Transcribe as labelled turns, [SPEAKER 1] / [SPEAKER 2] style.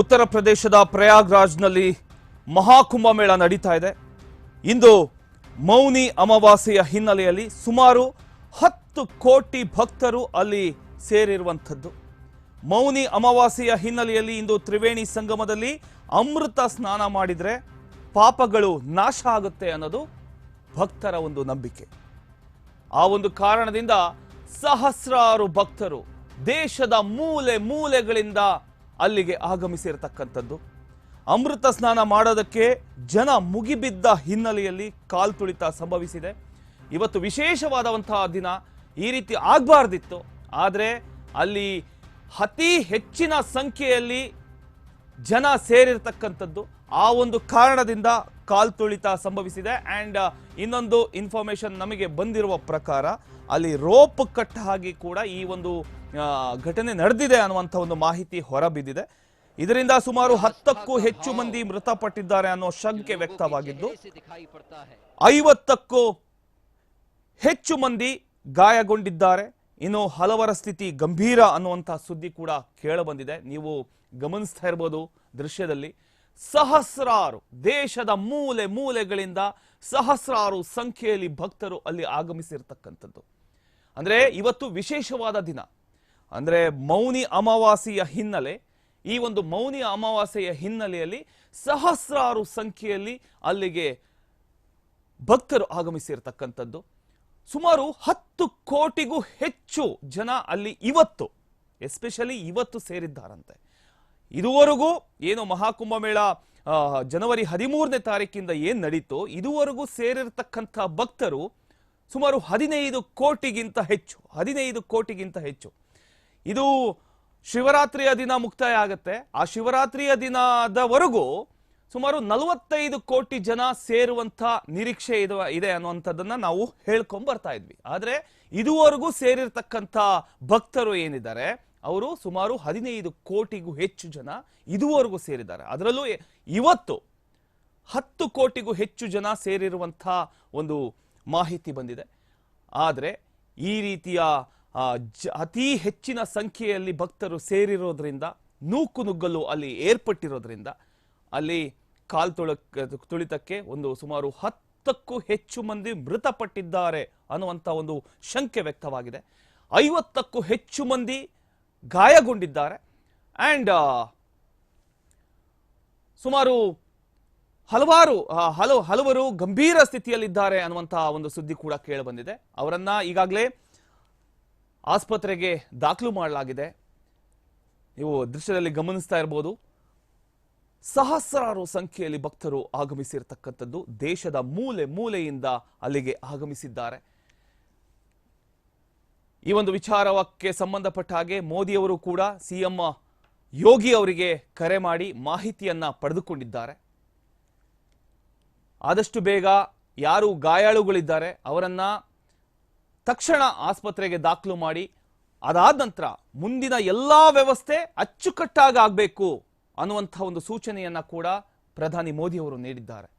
[SPEAKER 1] ಉತ್ತರ ಪ್ರದೇಶದ ಪ್ರಯಾಗ್ರಾಜ್ನಲ್ಲಿ ಮಹಾಕುಂಭಮೇಳ ನಡೀತಾ ಇದೆ. ಇಂದು ಮೌನಿ ಅಮಾವಾಸ್ಯೆಯ ಹಿನ್ನೆಲೆಯಲ್ಲಿ ಸುಮಾರು ಹತ್ತು ಕೋಟಿ ಭಕ್ತರು ಅಲ್ಲಿ ಸೇರಿರುವಂಥದ್ದು. ಮೌನಿ ಅಮಾವಾಸ್ಯೆಯ ಹಿನ್ನೆಲೆಯಲ್ಲಿ ಇಂದು ತ್ರಿವೇಣಿ ಸಂಗಮದಲ್ಲಿ ಅಮೃತ ಸ್ನಾನ ಮಾಡಿದರೆ ಪಾಪಗಳು ನಾಶ ಆಗುತ್ತೆ ಅನ್ನೋದು ಭಕ್ತರ ಒಂದು ನಂಬಿಕೆ. ಆ ಒಂದು ಕಾರಣದಿಂದ ಸಹಸ್ರಾರು ಭಕ್ತರು ದೇಶದ ಮೂಲೆ ಮೂಲೆಗಳಿಂದ ಅಲ್ಲಿಗೆ ಆಗಮಿಸಿರತಕ್ಕಂಥದ್ದು. ಅಮೃತ ಸ್ನಾನ ಮಾಡೋದಕ್ಕೆ ಜನ ಮುಗಿಬಿದ್ದ ಹಿನ್ನೆಲೆಯಲ್ಲಿ ಕಾಲ್ತುಳಿತ ಸಂಭವಿಸಿದೆ. ಇವತ್ತು ವಿಶೇಷವಾದಂತಹ ದಿನ ಈ ರೀತಿ ಆಗಬಾರ್ದಿತ್ತು. ಆದರೆ ಅಲ್ಲಿ ಅತಿ ಹೆಚ್ಚಿನ ಸಂಖ್ಯೆಯಲ್ಲಿ ಜನ ಸೇರಿರತಕ್ಕಂಥದ್ದು ಆ ಒಂದು ಕಾರಣದಿಂದ ಕಾಲ್ ತುಳಿತ ಸಂಭವಿಸಿದೆ. ಆ್ಯಂಡ್ uh, ಇನ್ನೊಂದು ಇನ್ಫಾರ್ಮೇಷನ್ ನಮಗೆ ಬಂದಿರುವ ಪ್ರಕಾರ ಅಲ್ಲಿ ರೋಪ್ ಕಟ್ ಹಾಗೆ ಕೂಡ ಈ ಒಂದು ಘಟನೆ ನಡೆದಿದೆ ಅನ್ನುವಂಥ ಒಂದು ಮಾಹಿತಿ ಹೊರಬಿದ್ದಿದೆ. ಇದರಿಂದ ಸುಮಾರು ಹತ್ತಕ್ಕೂ ಹೆಚ್ಚು ಮಂದಿ ಮೃತಪಟ್ಟಿದ್ದಾರೆ ಅನ್ನೋ ಶಂಕೆ ವ್ಯಕ್ತವಾಗಿದ್ದು, ಐವತ್ತಕ್ಕೂ ಹೆಚ್ಚು ಮಂದಿ ಗಾಯಗೊಂಡಿದ್ದಾರೆ. ಇನ್ನು ಹಲವರ ಸ್ಥಿತಿ ಗಂಭೀರ ಅನ್ನುವಂತಹ ಸುದ್ದಿ ಕೂಡ ಕೇಳಬಂದಿದೆ. ನೀವು ಗಮನಿಸ್ತಾ ಇರ್ಬೋದು ದೃಶ್ಯದಲ್ಲಿ. ಸಹಸ್ರಾರು ದೇಶದ ಮೂಲೆ ಮೂಲೆಗಳಿಂದ ಸಹಸ್ರಾರು ಸಂಖ್ಯೆಯಲ್ಲಿ ಭಕ್ತರು ಅಲ್ಲಿ ಆಗಮಿಸಿರ್ತಕ್ಕಂಥದ್ದು. ಅಂದ್ರೆ ಇವತ್ತು ವಿಶೇಷವಾದ ದಿನ. ಅಂದ್ರೆ ಮೌನಿ ಅಮಾವಾಸ್ಯೆಯ ಹಿನ್ನೆಲೆ, ಈ ಒಂದು ಮೌನಿ ಅಮಾವಾಸ್ಯೆಯ ಹಿನ್ನೆಲೆಯಲ್ಲಿ ಸಹಸ್ರಾರು ಸಂಖ್ಯೆಯಲ್ಲಿ ಅಲ್ಲಿಗೆ ಭಕ್ತರು ಆಗಮಿಸಿರ್ತಕ್ಕಂಥದ್ದು. ಸುಮಾರು ಹತ್ತು ಕೋಟಿಗೂ ಹೆಚ್ಚು ಜನ ಅಲ್ಲಿ ಇವತ್ತು, ಎಸ್ಪೆಷಲಿ ಇವತ್ತು ಸೇರಿದ್ದಾರಂತೆ. ಇದುವರೆಗೂ ಏನು ಮಹಾಕುಂಭಮೇಳ ಮೇಳ ಜನವರಿ ಹದಿಮೂರನೇ ತಾರೀಕಿಂದ ಏನು ನಡೀತೋ, ಇದುವರೆಗೂ ಸೇರಿರ್ತಕ್ಕಂಥ ಭಕ್ತರು ಸುಮಾರು ಹದಿನೈದು ಕೋಟಿಗಿಂತ ಹೆಚ್ಚು, ಹದಿನೈದು ಕೋಟಿಗಿಂತ ಹೆಚ್ಚು. ಇದು ಶಿವರಾತ್ರಿಯ ದಿನ ಮುಕ್ತಾಯ ಆಗತ್ತೆ. ಆ ಶಿವರಾತ್ರಿಯ ದಿನದವರೆಗೂ ಸುಮಾರು ನಲವತ್ತೈದು ಕೋಟಿ ಜನ ಸೇರುವಂತ ನಿರೀಕ್ಷೆ ಇದು ಇದೆ ಅನ್ನುವಂಥದ್ದನ್ನ ನಾವು ಹೇಳ್ಕೊಂಡ್ ಬರ್ತಾ ಇದ್ವಿ. ಆದ್ರೆ ಇದುವರೆಗೂ ಸೇರಿರ್ತಕ್ಕಂಥ ಭಕ್ತರು ಏನಿದ್ದಾರೆ, ಅವರು ಸುಮಾರು ಹದಿನೈದು ಕೋಟಿಗೂ ಹೆಚ್ಚು ಜನ ಇದುವರೆಗೂ ಸೇರಿದ್ದಾರೆ. ಅದರಲ್ಲೂ ಇವತ್ತು ಹತ್ತು ಕೋಟಿಗೂ ಹೆಚ್ಚು ಜನ ಸೇರಿರುವಂಥ ಒಂದು ಮಾಹಿತಿ ಬಂದಿದೆ. ಆದರೆ ಈ ರೀತಿಯ ಅತಿ ಹೆಚ್ಚಿನ ಸಂಖ್ಯೆಯಲ್ಲಿ ಭಕ್ತರು ಸೇರಿರೋದ್ರಿಂದ, ನೂಕು ನುಗ್ಗಲು ಅಲ್ಲಿ ಏರ್ಪಟ್ಟಿರೋದ್ರಿಂದ ಅಲ್ಲಿ ಕಾಲ್ ತುಳಕ್ ತುಳಿತಕ್ಕೆ ಒಂದು ಸುಮಾರು ಹತ್ತಕ್ಕೂ ಹೆಚ್ಚು ಮಂದಿ ಮೃತಪಟ್ಟಿದ್ದಾರೆ ಅನ್ನುವಂಥ ಒಂದು ಶಂಕೆ ವ್ಯಕ್ತವಾಗಿದೆ. ಐವತ್ತಕ್ಕೂ ಹೆಚ್ಚು ಮಂದಿ ಗಾಯಗೊಂಡಿದ್ದಾರೆ. ಆ್ಯಂಡ್ ಸುಮಾರು ಹಲವಾರು ಹಲವು, ಹಲವರು ಗಂಭೀರ ಸ್ಥಿತಿಯಲ್ಲಿದ್ದಾರೆ ಅನ್ನುವಂಥ ಒಂದು ಸುದ್ದಿ ಕೂಡ ಕೇಳಿಬಂದಿದೆ. ಅವರನ್ನ ಈಗಾಗಲೇ ಆಸ್ಪತ್ರೆಗೆ ದಾಖಲು ಮಾಡಲಾಗಿದೆ. ನೀವು ದೃಶ್ಯದಲ್ಲಿ ಗಮನಿಸ್ತಾ ಇರ್ಬೋದು. ಸಹಸ್ರಾರು ಸಂಖ್ಯೆಯಲ್ಲಿ ಭಕ್ತರು ಆಗಮಿಸಿರತಕ್ಕಂಥದ್ದು ದೇಶದ ಮೂಲೆ ಮೂಲೆಯಿಂದ ಅಲ್ಲಿಗೆ ಆಗಮಿಸಿದ್ದಾರೆ. ಈ ಒಂದು ವಿಚಾರಕ್ಕೆ ಸಂಬಂಧಪಟ್ಟ ಹಾಗೆ ಮೋದಿಯವರು ಕೂಡ ಸಿಎಂ ಯೋಗಿ ಅವರಿಗೆ ಕರೆ ಮಾಡಿ ಮಾಹಿತಿಯನ್ನ ಪಡೆದುಕೊಂಡಿದ್ದಾರೆ. ಆದಷ್ಟು ಬೇಗ ಯಾರು ಗಾಯಾಳುಗಳಿದ್ದಾರೆ ಅವರನ್ನ ತಕ್ಷಣ ಆಸ್ಪತ್ರೆಗೆ ದಾಖಲು ಮಾಡಿ, ಅದಾದ ನಂತರ ಮುಂದಿನ ಎಲ್ಲಾ ವ್ಯವಸ್ಥೆ ಅಚ್ಚುಕಟ್ಟಾಗಿ ಆಗಬೇಕು ಅನ್ನುವಂಥ ಒಂದು ಸೂಚನೆಯನ್ನ ಕೂಡ ಪ್ರಧಾನಿ ಮೋದಿ ಅವರು ನೀಡಿದ್ದಾರೆ.